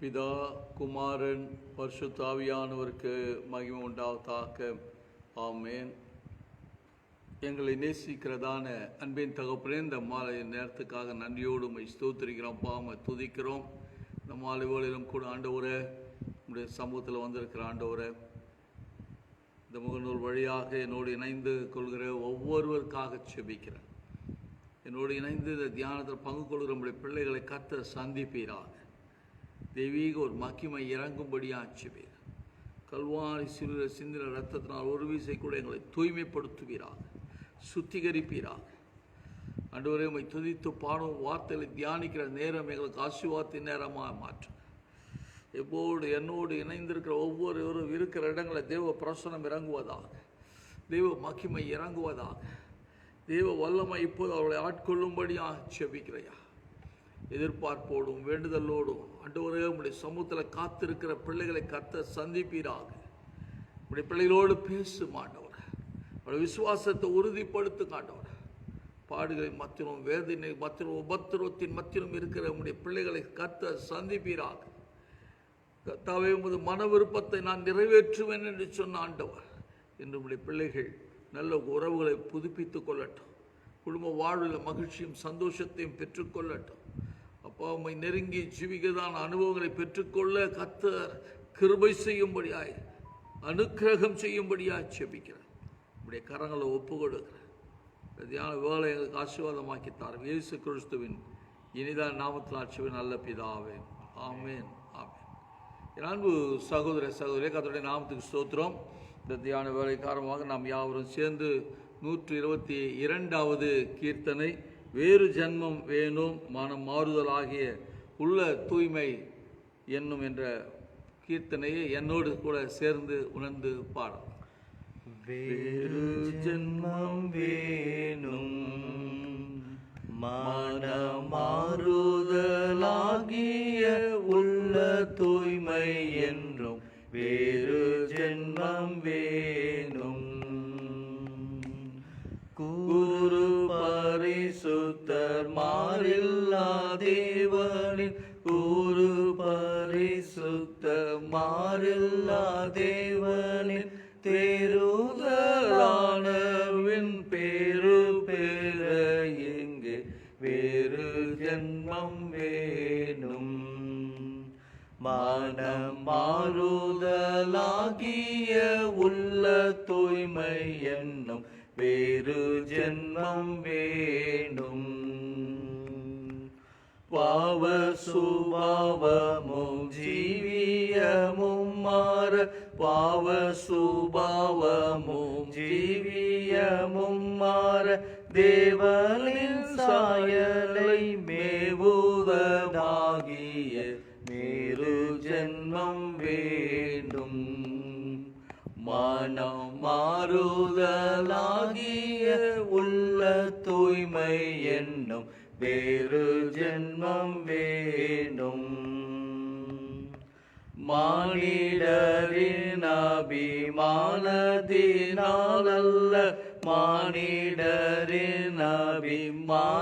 பிதா குமாரன் பரிசுத்தாவியானவருக்கு மகிமை உண்டாவதாக. ஆமேன். எங்களை நேசிக்கிறதான அன்பின் தகப்பனே இந்த மாலை நேரத்துக்காக நன்றியோடு உம்மை ஸ்தோத்திரிக்கிறோம். பாமை துதிக்கிறோம். இந்த மாலை வேளையிலும் கூட ஆண்டவரை நம்முடைய சமூகத்தில் வந்திருக்கிற ஆண்டவரை இந்த முகநூல் வழியாக என்னோடு இணைந்து கொள்கிற ஒவ்வொருவருக்காக செபிக்கிறேன். என்னோடு இணைந்து இந்த தியானத்தில் பங்கு கொள்கிற நம்முடைய பிள்ளைகளை கத்த சந்திப்பீராக. தெய்வீக ஒரு மகிமை இறங்கும்படி ஆச்சுவீர் கல்வாரி சிறு சிந்தின ரத்தத்தினால் ஒரு வீசை கூட எங்களை தூய்மைப்படுத்துவீராக சுத்திகரிப்பீராக. அன்றுவரை உம்மை துதித்து பாடும் வார்த்தைகளை தியானிக்கிற நேரம் எங்களுக்கு ஆசீர்வாதத்தின் நேரமாக மாற்றும் எப்போடு என்னோடு இணைந்திருக்கிற ஒவ்வொருவரும் இருக்கிற இடங்களில் தெய்வ பிரசனம் இறங்குவதாக தெய்வ மகிமை இறங்குவதாக தெய்வ வல்லமை இப்போது அவர்களை ஆட்கொள்ளும்படியாக செபிக்கிறையா. எதிர்பார்ப்போடும் வேண்டுதலோடும் அண்டவரே உங்களுடைய சமூகத்தில் காத்திருக்கிற பிள்ளைகளை கத்த சந்திப்பீராக. உங்களுடைய பிள்ளைகளோடு பேசும் ஆண்டவர். அவருடைய விசுவாசத்தை உறுதிப்படுத்தும் ஆண்டவர். பாடுகளை மத்திரம் வேதனை மத்தியிலும் உபத்திரத்தின் மத்திரம் இருக்கிற உங்களுடைய பிள்ளைகளை கத்த சந்திப்பீராக. கத்தாவே உமது மன விருப்பத்தை நான் நிறைவேற்றுவேன் என்று சொன்ன ஆண்டவர் இன்று உம்முடைய பிள்ளைகள் நல்ல உறவுகளை புதுப்பித்துக் கொள்ளட்டும். குடும்ப வாழ்வில் மகிழ்ச்சியும் சந்தோஷத்தையும் பெற்றுக்கொள்ளட்டும் உம்மை நெருங்கி ஜீவிகதான அனுபவங்களை பெற்றுக்கொள்ள கத்தர் கிருபை செய்யும்படியாய் அனுக்கிரகம் செய்யும்படியாய் செபிக்கிறேன் உடைய கரங்களை ஒப்பு கொடுக்கிறேன் தியான வேலை எங்களுக்கு ஆசீர்வாதமாக்கி தாரும் இயேசு கிறிஸ்துவின் இனிதான் நாமத்தில் ஆட்சிவின் நல்ல பிதாவே. ஆமேன். ஆமேன். என் அன்பு சகோதர சகோதரே கத்தருடைய நாமத்துக்கு ஸ்தோத்திரம். இந்த தியான வேலை காரணமாக நாம் யாவரும் சேர்ந்து நூற்றி இருபத்தி இரண்டாவது கீர்த்தனை வேறு ஜென்மம் வேணும் மனம் மாறுதல் ஆகிய உள்ள தூய்மை என்னும் என்ற கீர்த்தனையை என்னோடு கூட சேர்ந்து உணர்ந்து பாடும். வேறு ஜென்மம் வேணும் மானா மனம் மாறுதலாகிய உள்ள தூய்மை என்னும் வேறு ஜென்மம் வேணும் பாவ சுபாவமும் ஜீவியமும் மாற பாவ சுபாவமும் ஜீவியமும் மாற தேவலின் சாயலை ஜென்மம் வேண்டும். மனம் மாறுதலாகிய உள்ள தூய்மை என்னும் வேறு ஜென்மம் வேண்டும். மானிடரின் அபிமானதினாலல்ல மானிடரின் அபிமானதினாலல்ல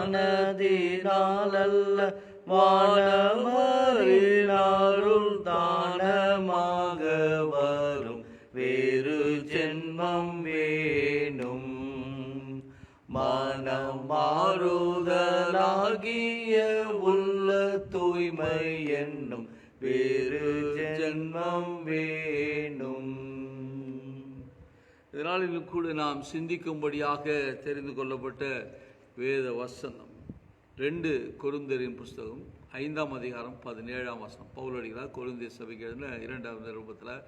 வானவரினாருள் தானமாக வரும். வேறு ஜென்மம் வேணும். மனம் மாறுதலாகிய உள்ள தூய்மை என்னும். வேறு ஜென்மம் வேணும். இதனால் கூட நாம் சிந்திக்கும்படியாக தெரிந்து கொள்ளப்பட்ட வேத வசனம். ரெண்டு கொருந்தரின் புஸ்தகம் ஐந்தாம் அதிகாரம் பதினேழாம் வசனம். பவுலடிகளார் கொருந்திய சபைக்கு இரண்டாம் நிருபத்தில்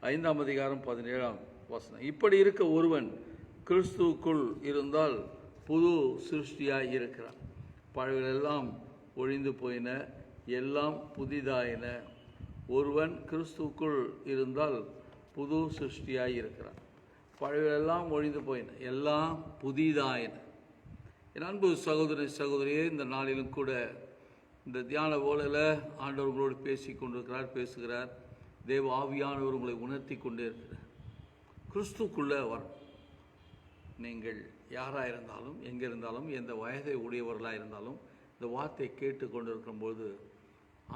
ஐந்தாம் அதிகாரம் பதினேழாம் வசனம். இப்படி இருக்க ஒருவன் கிறிஸ்துவுக்குள் இருந்தால் புது சிருஷ்டியாக இருக்கிறான். பழையெல்லாம் ஒழிந்து போயின எல்லாம் புதிதாயின. ஒருவன் கிறிஸ்துவுக்குள் இருந்தால் புது சிருஷ்டியாக இருக்கிறான். பழையெல்லாம் ஒழிந்து போயின எல்லாம் புதிதாயின. என் அன்பு சகோதரி சகோதரியே இந்த நாளிலும் கூட இந்த தியான ஓலையில் ஆண்டவர் உங்களோடு பேசி கொண்டிருக்கிறார் பேசுகிறார். தேவ ஆவியானவர் உங்களை உணர்த்தி கொண்டே இருக்கிறார். கிறிஸ்துக்குள்ளே வரும். நீங்கள் யாராக இருந்தாலும் எங்கே இருந்தாலும் எந்த வயதை உடையவர்களாக இருந்தாலும் இந்த வார்த்தை கேட்டு கொண்டிருக்கும்போது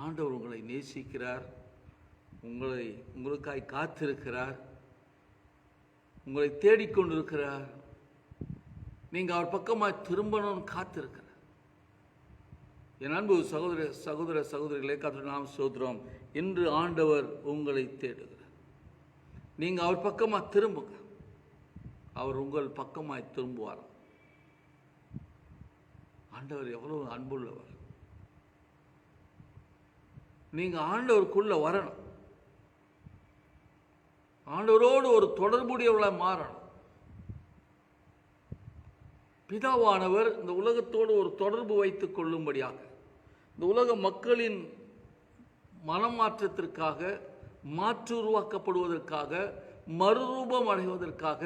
ஆண்டவர் உங்களை நேசிக்கிறார். உங்களை உங்களுக்காய் காத்திருக்கிறார். உங்களை தேடிக்கொண்டிருக்கிறார் நீங்கள் அவர் பக்கமாக திரும்பணும்னு காத்திருக்கிற என் அன்பு சகோதர சகோதர சகோதரிகளே கத்திர நாம் சோதரம் இன்று ஆண்டவர் உங்களை தேடுகிறார். நீங்கள் அவர் பக்கமாக திரும்புங்க. அவர் உங்கள் பக்கமாய் திரும்புவார். ஆண்டவர் எவ்வளவு அன்புள்ளவர். நீங்கள் ஆண்டவருக்குள்ள வரணும். ஆண்டவரோடு ஒரு தொடர்புடையவளாக மாறணும். பிதாவானவர் இந்த உலகத்தோடு ஒரு தொடர்பு வைத்து கொள்ளும்படியாக இந்த உலக மக்களின் மனமாற்றத்திற்காக மாற்று உருவாக்கப்படுவதற்காக மறுரூபம் அடைவதற்காக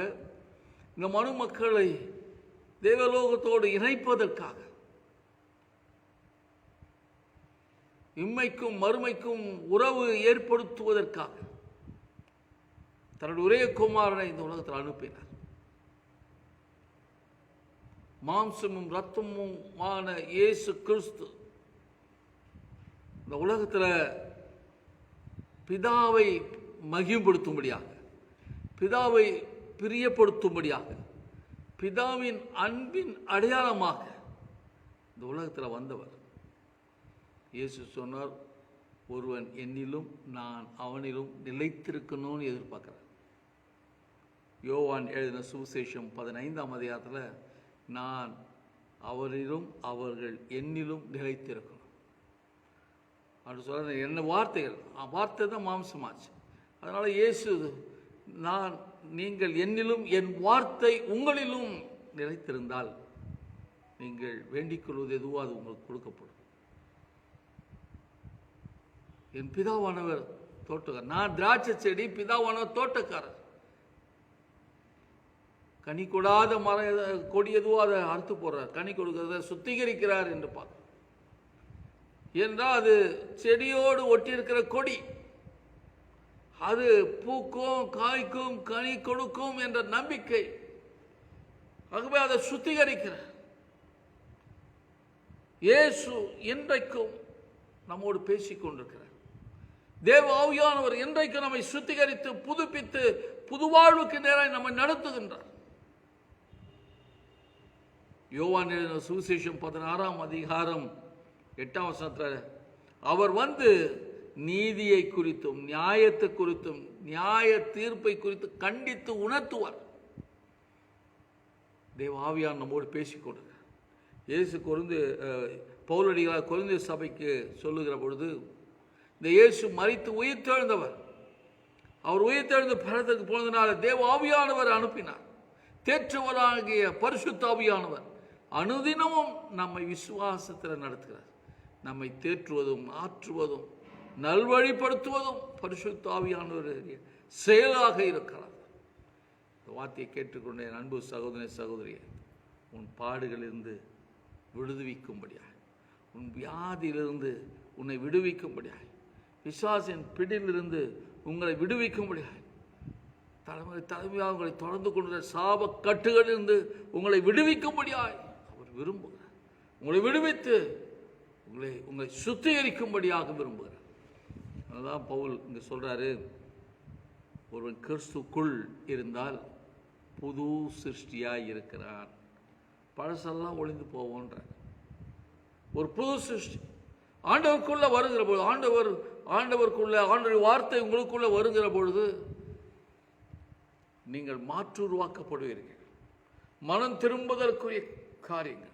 இந்த மனு மக்களை தேவலோகத்தோடு இணைப்பதற்காக இம்மைக்கும் மறுமைக்கும் உறவு ஏற்படுத்துவதற்காக தன்னுடைய ஒரே குமாரனை இந்த உலகத்தில் அனுப்பினார். மாம்சமும் ரத்தமுமான இயேசு கிறிஸ்து. இந்த உலகத்தில் பிதாவை மகிம்படுத்தும்படியாக பிதாவை பிரியப்படுத்தும்படியாக பிதாவின் அன்பின் அடையாளமாக இந்த உலகத்தில் வந்தவர். இயேசு சொன்னார் ஒருவன் என்னிலும் நான் அவனிலும் நிலைத்திருக்கணும்னு எதிர்பார்க்குறேன் யோவான் எழுதின சுவிசேஷம் பதினைந்தாம் அதிகாரத்தில் நான் அவரிலும் அவர்கள் என்னிலும் நிலைத்திருக்கணும் அப்படி சொல்கிற என்ன வார்த்தைகள்? வார்த்தை தான் மாம்சமாச்சு. அதனால் இயேசு நான் நீங்கள் என்னிலும் என் வார்த்தை உங்களிலும் நிலைத்திருந்தால் நீங்கள் வேண்டிக் கொள்வது எதுவோ அது உங்களுக்கு கொடுக்கப்படும். என் பிதாவானவர் தோட்டக்காரர். நான் திராட்சை செடி பிதாவானவர் தோட்டக்காரர். கனி கொடாத மரம் கொடி எதுவோ அதை அறுத்து போடுறார். கனி கொடுக்கிறத சுத்திகரிக்கிறார் என்று பார்க்க என்றால் அது செடியோடு ஒட்டியிருக்கிற கொடி. அது பூக்கும் காய்க்கும் கனி கொடுக்கும் என்ற நம்பிக்கை. ஆகவே அதை சுத்திகரிக்கிறார். இயேசு இன்றைக்கும் நம்மோடு பேசிக் கொண்டிருக்கிறார். தேவ ஆவியானவர் இன்றைக்கு நம்மை சுத்திகரித்து புதுப்பித்து புதுவாழ்வுக்கு நேராக நம்மை நடத்துகின்றார். யோவான் எழுதின சுவிசேஷம் பதினாறாம் அதிகாரம் எட்டாம் வசனத்தில் அவர் வந்து நீதியை குறித்தும் நியாயத்தை குறித்தும் நியாய தீர்ப்பை குறித்து கண்டித்து உணர்த்துவார். தேவாவியார் நம்மோடு பேசிக்கொடுங்க இயேசு குறைந்து பௌலடிகளார் குறைந்த சபைக்கு சொல்லுகிற பொழுது இந்த இயேசு மறித்து உயிர்த்தெழுந்தவர். அவர் உயிர்த்தெழுந்து பரத்துக்கு போனதுனால தேவ ஆவியானவர் அனுப்பினார். தேற்றவராகிய பரிசுத்த ஆவியானவர். அனுதினமும் நம்மை விசுவாசத்தில் நடத்துகிறார். நம்மை தேற்றுவதும் ஆற்றுவதும் நல்வழிப்படுத்துவதும் பரிசுத்த செயலாக இருக்கிறார் இந்த வார்த்தையை கேட்டுக்கொண்ட என் அன்பு சகோதரி சகோதரியை உன் பாடுகளிலிருந்து விடுவிக்கும்படியாக உன் வியாதியிலிருந்து உன்னை விடுவிக்கும்படியாக பிசாசின் பிடியிலிருந்து உங்களை விடுவிக்கும்படியாக தலைமுறை தலைமையாக உங்களை தொடர்ந்து கொண்ட சாப கட்டுகளிலிருந்து உங்களை விடுவிக்கும்படியாய். விரும்புகிறார் உங்களை விடுவித்து உங்களை உங்களை சுத்திகரிக்கும்படியாக விரும்புகிறார் அதுதான் பவுல் இங்கே சொல்கிறாரு ஒருவன் கிறிஸ்துக்குள் இருந்தால் புது சிருஷ்டியாக இருக்கிறான். பழசெல்லாம் ஒளிந்து போவோன்ற ஒரு புது சிருஷ்டி. ஆண்டவருக்குள்ளே வருகிற பொழுது ஆண்டவர் ஆண்டவருக்குள்ள ஆண்டவர் வார்த்தை உங்களுக்குள்ளே வருகிற பொழுது நீங்கள் மாற்று உருவாக்கப்படுவீர்கள் மனம் திரும்புவதற்குரிய காரியங்கள்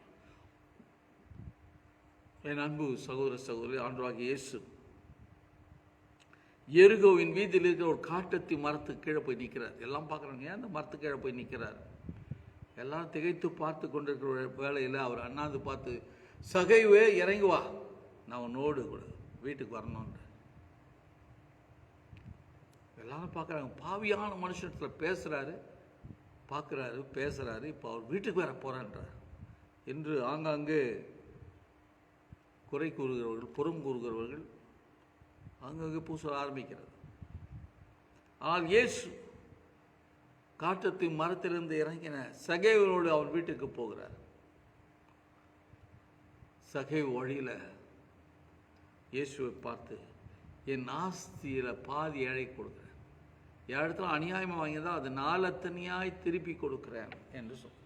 என் அன்பு சகோதர சகோதரி ஆண்டவராகிய இயேசு. எருகோவின் வீதியில் இருக்கிற ஒரு காட்டத்தி மரத்துக்கு கீழே போய் நிற்கிறார் எல்லாம் பார்க்குறாங்க. ஏன் அந்த மரத்துக்கு கீழே போய் நிற்கிறார் எல்லாம் திகைத்து பார்த்து கொண்டிருக்கிற வேலையில் அவர் அண்ணாந்து பார்த்து சகைவே இறங்கி வா. நான் உன்னோடு கூட வீட்டுக்கு வரணுன்ற எல்லாரும் பார்க்குறாங்க. பாவியான மனுஷத்தில் பேசுகிறாரு பார்க்குறாரு பேசுகிறாரு இப்போ அவர் வீட்டுக்கு வேற போகிறான்றார் என்று ஆங்காங்கே குறை கூறுகிறவர்கள் புறம் கூறுகிறவர்கள் அங்கங்கே பூச ஆரம்பிக்கிறது. ஆனால் இயேசு காட்டத்து மரத்திலிருந்து இறங்கின சகைவனோடு அவன் வீட்டுக்கு போகிறார். சகை வழியில் இயேசுவை பார்த்து என் ஆஸ்தியில் பாதி ஏழை கொடுக்குறேன். இடத்துல அநியாயமாக வாங்கியதா அது நாலத்தனியாய் திருப்பி கொடுக்குறேன் என்று சொல்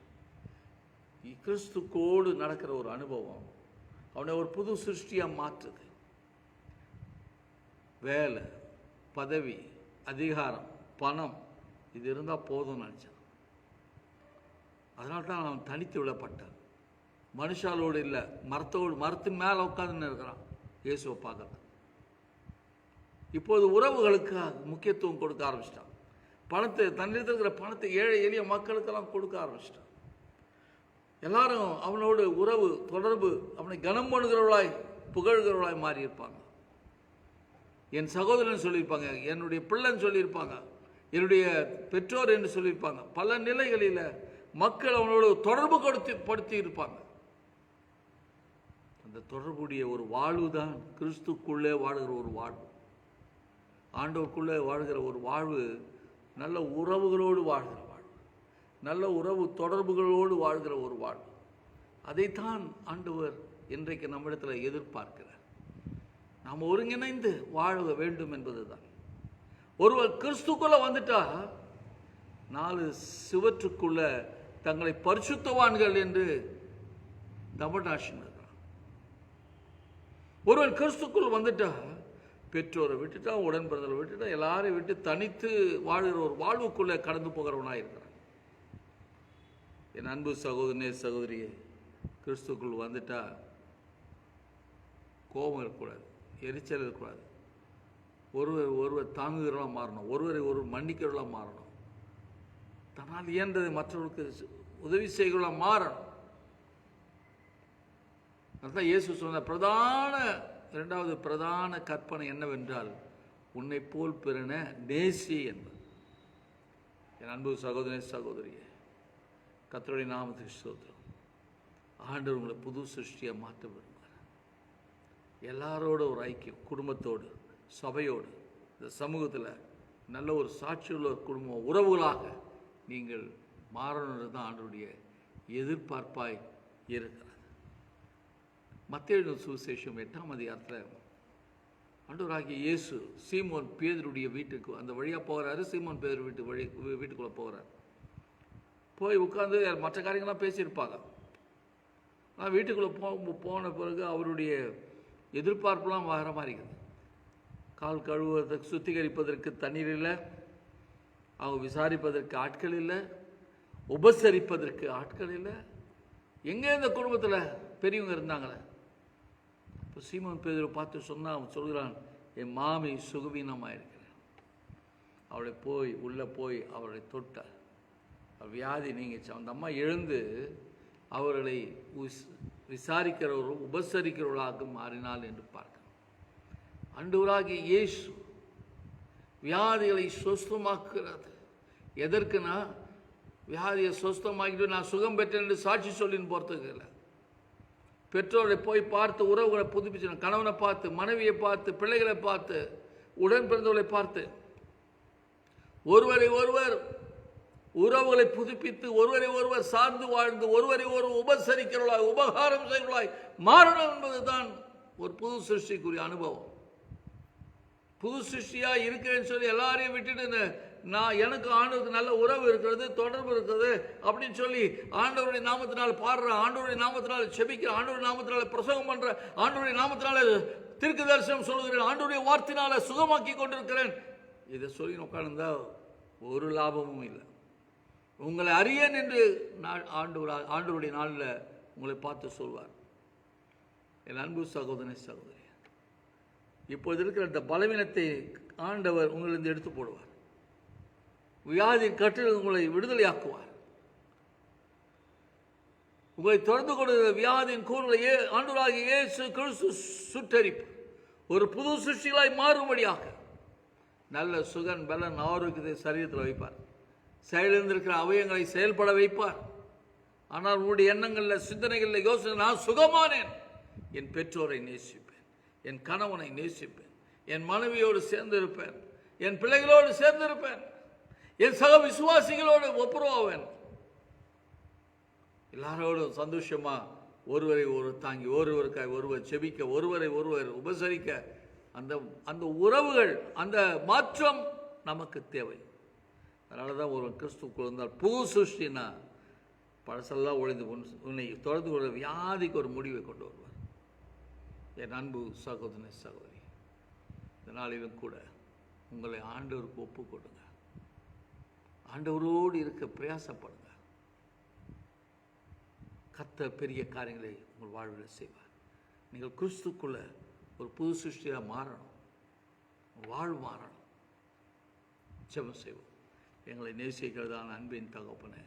கிறிஸ்துக்கோடு நடக்கிற ஒரு அனுபவம் அவனை ஒரு புது சிருஷ்டியாக மாற்றுது வேலை பதவி அதிகாரம் பணம் இது இருந்தால் போதும்னு நினச்சான் அதனால தான் அவன் தனித்து விடப்பட்டான் மனுஷாலோடு இல்லை மரத்தோடு மரத்தின் மேலே உட்காந்துன்னு இருக்கிறான் இயேசுவை பார்க்கறது இப்போது உறவுகளுக்கு முக்கியத்துவம் கொடுக்க ஆரம்பிச்சிட்டான் பணத்தை தன்னிடத்தில் இருக்கிற பணத்தை ஏழை எளிய மக்களுக்கெல்லாம் கொடுக்க ஆரம்பிச்சிட்டான் எல்லாரும் அவனோடு உறவு தொடர்பு அவனை கனம் பண்ணுகிறவளாய் புகழ்கிறவளாய் மாறியிருப்பாங்க. என் சகோதரன் சொல்லியிருப்பாங்க என்னுடைய பிள்ளைன்னு சொல்லியிருப்பாங்க என்னுடைய பெற்றோர் என்று சொல்லியிருப்பாங்க. பல நிலைகளில் மக்கள் அவனோடு தொடர்பு கொடுத்து படுத்தி இருப்பாங்க அந்த தொடர்புடைய ஒரு வாழ்வு தான் கிறிஸ்துக்குள்ளே வாழுகிற ஒரு வாழ்வு. ஆண்டோருக்குள்ளே வாழ்கிற ஒரு வாழ்வு நல்ல உறவுகளோடு வாழ்கிறோம். நல்ல உறவு தொடர்புகளோடு வாழ்கிற ஒரு வாழ்வு அதைத்தான் ஆண்டவர் இன்றைக்கு நம்மிடத்தில் எதிர்பார்க்கிறார். நாம் ஒருங்கிணைந்து வாழ வேண்டும் என்பதுதான். ஒருவர் கிறிஸ்துக்குள்ள வந்துட்டா நாலு சிவற்றுக்குள்ள தங்களை பரிசுத்தவான்கள் என்று தமிழ்நாட்டில் ஒருவன் கிறிஸ்துக்குள் வந்துட்டா பெற்றோரை விட்டுட்டா உடன் பிறந்தவரை விட்டுட்டா எல்லாரையும் விட்டு தனித்து வாழ்கிற ஒரு வாழ்வுக்குள்ளே கடந்து போகிறவனாக இருக்கிறான் என் அன்பு சகோதரனே சகோதரியே கிறிஸ்துக்குள் வந்துட்டால் கோபம் இருக்கக்கூடாது எரிச்சல் இருக்கக்கூடாது. ஒருவர் ஒருவர் தாங்குகிறவளாக மாறணும் ஒருவரை ஒருவர் மன்னிக்கிறவளாக மாறணும். தன்னால் இயன்றதை மற்றவர்களுக்கு உதவி செய்கிறவளாக மாறணும். அதுதான் இயேசு சொன்ன பிரதான இரண்டாவது பிரதான கற்பனை என்னவென்றால் உன்னை போல் பிறன நேசி என்பது. என் அன்பு சகோதரி சகோதரியே கத்தருடைய நாமத்துக்கு ஸ்தோத்திரம். ஆண்டவர் உங்களை புது சிருஷ்டியாக மாற்ற விரும்புகிறார். எல்லாரோட ஒரு ஐக்கியம் குடும்பத்தோடு சபையோடு இந்த சமூகத்தில் நல்ல ஒரு சாட்சியுள்ள ஒரு குடும்பம் உறவுகளாக நீங்கள் மாறணுன்றது தான் ஆண்டருடைய எதிர்பார்ப்பாய் இருக்கிறது. மத்திய சுவிசேஷம் எட்டாம் அதிகாரத்தில் ஆண்டவராகிய இயேசு சீமோன் பேதருடைய வீட்டுக்கு அந்த வழியாக போகிறாரு சீமோன் பேதர் வீட்டு வழி வீட்டுக்குள்ளே போகிறார் போய் உட்காந்து மற்ற காரியங்கள்லாம் பேசியிருப்பாங்க. நான் வீட்டுக்குள்ளே போ போன பிறகு அவருடைய எதிர்பார்ப்புலாம் வர மாதிரி இருக்குது. கால் கழுவுவதற்கு சுத்திகரிப்பதற்கு தண்ணீர் இல்லை. அவங்க விசாரிப்பதற்கு ஆட்கள் இல்லை. உபசரிப்பதற்கு ஆட்கள் இல்லை. எங்கே இந்த குடும்பத்தில் பெரியவங்க இருந்தாங்களே? இப்போ சீமன் பேதரை பார்த்து சொன்னால் அவன் சொல்கிறான் என் மாமி சுகவீனமாக இருக்கிறேன் அவளை போய் உள்ளே போய் அவளை தொட்டார். வியாதி நீங்கிச்சு. அந்த அம்மா எழுந்து அவர்களை உஸ் விசாரிக்கிறவரும் உபசரிக்கிறவர்களாக மாறினாள் என்று பார்க்க அன்றுவராகிய இயேசு வியாதிகளை சுஸ்தமாக்குறது எதற்குனா வியாதியை சுஸ்தமாக்கிட்டு நான் சுகம் பெற்றேன் என்று சாட்சி சொல்லின்னு போகிறதுக்கு இல்லை பெற்றோரை போய் பார்த்து உறவுகளை புதுப்பிச்சு கணவனை பார்த்து மனைவியை பார்த்து பிள்ளைகளை பார்த்து உடன் பிறந்தவர்களை பார்த்து. ஒருவரை ஒருவர் உறவுகளை புதுப்பித்து ஒருவரை ஒருவர் சார்ந்து வாழ்ந்து ஒருவரை ஒருவர் உபசரிக்கிறவர்களாய் உபகாரம் செய்கிறவர்களாய் மாறணும் என்பதுதான் ஒரு புது சிருஷ்டிக்குரிய அனுபவம். புது சிருஷ்டியாக இருக்கிறேன்னு சொல்லி எல்லாரையும் விட்டுட்டு நான் எனக்கு ஆண்டவருக்கு நல்ல உறவு இருக்கிறது தொடர்பு இருக்கிறது அப்படின்னு சொல்லி ஆண்டவருடைய நாமத்தினால் பாடுற ஆண்டவருடைய நாமத்தினால் செபிக்கிற ஆண்டவருடைய நாமத்தினால பிரசவம் பண்ற ஆண்டவருடைய நாமத்தினால திருக்கு தரிசனம் சொல்லுகிறேன் ஆண்டவருடைய வார்த்தையினால சுகமாக்கி கொண்டிருக்கிறேன். இதை சொல்லி உட்காந்துருந்தா ஒரு லாபமும் இல்லை. உங்களை அறியேன் என்று நான் ஆண்டு ஆண்டவருடைய நாளில் உங்களை பார்த்து சொல்வார். என் அன்பு சகோதரனை சகோதரி இப்போது இருக்கிற இந்த பலவீனத்தை ஆண்டவர் உங்களிருந்து எடுத்து போடுவார். வியாதி கட்டில் உங்களை விடுதலையாக்குவார். உங்களை தொடர்ந்து கொடுக்கிற வியாதியின் கூறுகளை ஏ ஆண்டவராகிய இயேசு கிறிஸ்து சுட்டரிப்பு ஒரு புது சிருஷ்டிகளாய் மாறும்படியாக நல்ல சுகன் பலன் ஆரோக்கியத்தை சரீரத்தில் வைப்பார். செயலிருந்திருக்கிற அவயங்களை செயல்பட வைப்பார். ஆனால் உங்களுடைய எண்ணங்களில் சிந்தனைகளில் யோசனை நான் சுகமானேன். என் பெற்றோரை நேசிப்பேன். என் கணவனை நேசிப்பேன். என் மனைவியோடு சேர்ந்திருப்பேன். என் பிள்ளைகளோடு சேர்ந்திருப்பேன். என் சக விசுவாசிகளோடு ஒப்புரவாவேன். எல்லாரோடும் சந்தோஷமா ஒருவரை ஒருவர் தாங்கி ஒருவருக்காய் ஒருவர் செபிக்க ஒருவரை ஒருவர் உபசரிக்க அந்த அந்த உறவுகள் அந்த மாற்றம் நமக்கு தேவை. அதனால தான் ஒரு கிறிஸ்துக்குள் இருந்தால் புது சிருஷ்டினா பழசெல்லாம் ஒழிந்து கொண்டு உன்னை தொடர்ந்து கொள்ள வியாதிக்கு ஒரு முடிவை கொண்டு வருவார். என் அன்பு சகோதரி சகோதரி இந்த நாளிலும் கூட உங்களை ஆண்டவருக்கு ஒப்பு கொடுங்க. ஆண்டவரோடு இருக்க பிரயாசப்படுங்க. கத்த பெரிய காரியங்களை உங்கள் வாழ்வில் செய்வார். நீங்கள் கிறிஸ்துக்குள்ள ஒரு புது சிருஷ்டியாக மாறணும். வாழ் வாழ்வு மாறணும். ஜெபம் செய்வோம். எங்களை நேசிக்கிறதான அன்பின் தகப்பனே.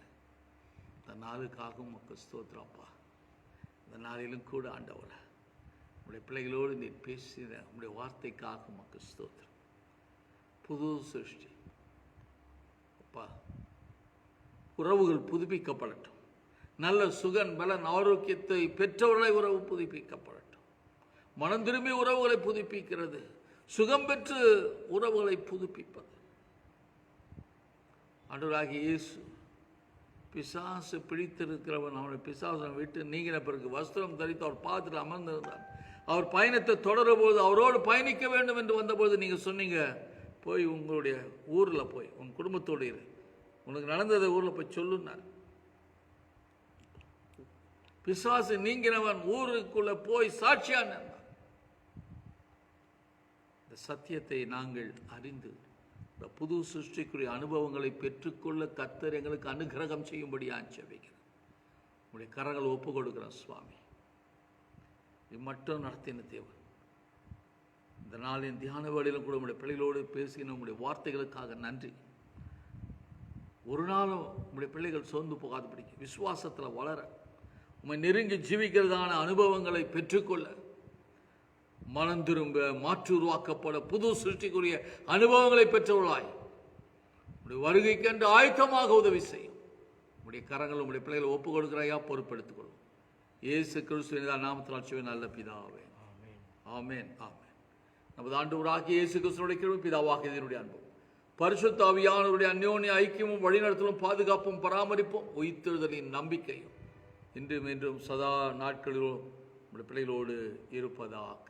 இந்த நாளுக்காக உமக்கு ஸ்தோத்திரப்பா. இந்த நாளிலும் கூட ஆண்டவரை உடைய பிள்ளைகளோடு நீ பேசின உடைய வார்த்தைக்காக உமக்கு ஸ்தோத்திரம். புது சிருஷ்டி. அப்பா உறவுகள் புதுப்பிக்கப்படட்டும். நல்ல சுகன் பலன் ஆரோக்கியத்தை பெற்றவர்களை உறவு புதுப்பிக்கப்படட்டும். மனம் திரும்பி உறவுகளை புதுப்பிக்கிறது. சுகம் பெற்று உறவுகளை புதுப்பிப்பது. ஆண்டவராகிய இயேசு பிசாசு பிடித்திருக்கிறவன் அவனை பிசாசனை விட்டு நீங்கின பிறகு வஸ்திரம் தரித்து அவர் பார்த்துட்டு அமர்ந்திருந்தார். அவர் பயணத்தை தொடரும்போது அவரோடு பயணிக்க வேண்டும் என்று வந்தபோது நீங்கள் சொன்னீங்க போய் உங்களுடைய ஊரில் போய் உன் குடும்பத்தோடு இரு. உனக்கு நடந்ததை ஊரில் போய் சொல்லுனார் பிசாசு நீங்கினவன் ஊருக்குள்ளே போய் சாட்சியான இந்த சத்தியத்தை நாங்கள் அறிந்து இந்த புது சிருஷ்டிக்குரிய அனுபவங்களை பெற்றுக்கொள்ள கத்தர் எங்களுக்கு அனுகிரகம் செய்யும்படி ஆச்சரிக்கிறேன் உங்களுடைய கரங்களை ஒப்பு கொடுக்கிறோம் சுவாமி. இது மட்டும் நடத்தின தேவன். இந்த நாளின் தியான வேளையிலும் கூட உங்களுடைய பிள்ளைகளோடு பேசின உங்களுடைய வார்த்தைகளுக்காக நன்றி. ஒரு நாளும் உங்களுடைய பிள்ளைகள் சோர்ந்து போகாதபடிக்கு விசுவாசத்தில் வளர உண்மை நெருங்கி ஜீவிக்கிறதான அனுபவங்களை பெற்றுக்கொள்ள மனம் திரும்ப மாற்று உருவாக்கப்பட புது சிருஷ்டிக்குரிய அனுபவங்களை பெற்றவர்களாய் உடைய வருகைக்கென்று ஆயத்தமாக உதவி செய்யும். உடைய கரங்கள் உடைய பிள்ளைகளை ஒப்புக் கொடுக்கிறாயா? பொறுப்பெடுத்துக் கொள்ளும். இயேசு கிறிஸ்துவின் நாமத்தினால் சிவன் நல்ல பிதாவே. ஆமேன். ஆமேன். நமது ஆண்டு ஆண்டவராகிய இயேசு கிறிஸ்துவனுடைய கிருபை பிதாவாக இதனுடைய அன்பும் பரிசுத்த அவியானவருடைய அந்யோன்ய ஐக்கியமும் வழிநடத்தலும் பாதுகாப்பும் பராமரிப்பும் உயிர்த்தெழுதலின் நம்பிக்கையும் இன்றும் இன்றும் சதா நாட்களிலும் நம்முடைய பிள்ளைகளோடு இருப்பதாக